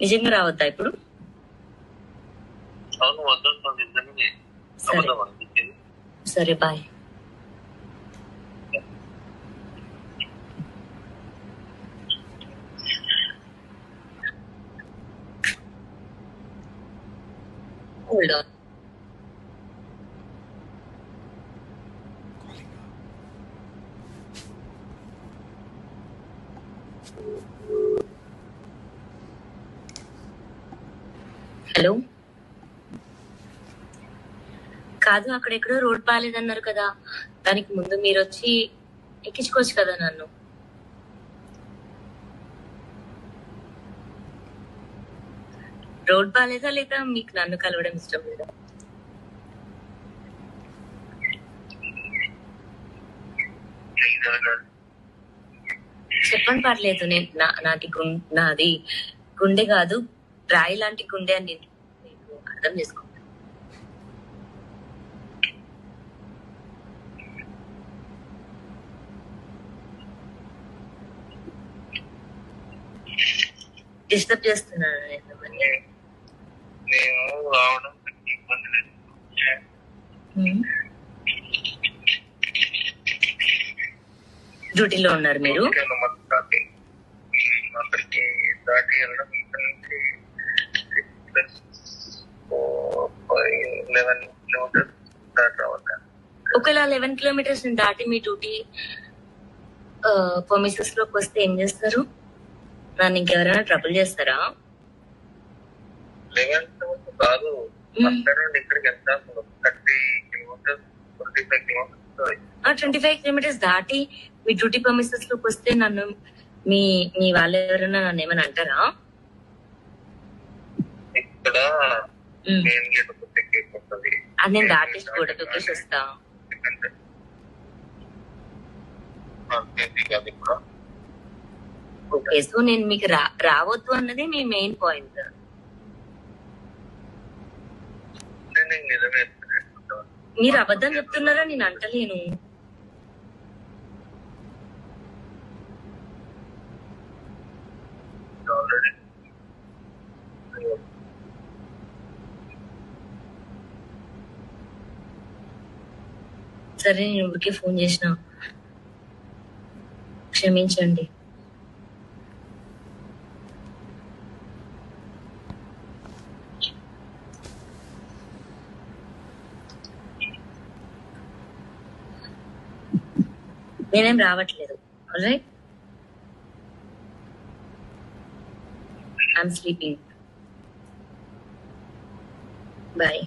నిజంగా రావద్దా ఇప్పుడు అవును వద్దంటుంది నిజంగానే సరే అబద్ధం అనిపించింది సరే బాయ్ Hold హలో? కాదు అక్కడెక్కడో రోడ్ బాగాలేదన్నారు కదా. దానికి ముందు మీరు వచ్చి ఎక్కించుకోవచ్చు కదా నన్ను. రోడ్ బాగాలేదా లేదా? మీకు నన్ను కలవడం ఇష్టం లేదా? చెప్పని చెప్పండి పర్లేదు. నేను నా నాది నాది గుండె కాదు. రాయి లాంటి గుండె అని నేను అర్థం చేసుకుంటాను. డిస్టర్బ్ చేస్తున్నాను నేను రావడం ఇబ్బంది లేదు. డ్యూటీలో ఉన్నారు మీరు? అక్కడికి దాటి వెళ్ళడం లెవెన్ కిలోమీటర్స్ దాటి రావాలి ఒకవేళ లెవెన్ కిలోమీటర్స్ దాటి మీ డ్యూటీ పర్మిసెస్లోకి వస్తే ఏం చేస్తారు? నన్ను ఇంకెవరైనా ట్రబుల్ చేస్తారా? లెవెన్ కాదు. మ్మ్. అక్కడ నుండి ఇక్కడికి ఎంత? Thirty kilometres twenty five kilometres twenty five kilometres దాటి మీ డ్యూటీ పర్మిసెస్లోకి వస్తే నన్ను మీ మీ వాళ్ళు ఎవరైనా నన్ను ఏమైనా అంటారా? ఇక్కడ. మెయిన్ గేట్ అది నేను అది కూడా. ఓకే సో నేను మీకు రా రావద్దు అన్నది మీ మెయిన్ పాయింట్. మీరు అబద్ధం చెప్తున్నారా? నేను అంటలేను. సరే నేను ఊరికే ఫోన్ చేసిన. క్షమించండి. నేనేం రావట్లేదు. Right I'm sleeping bye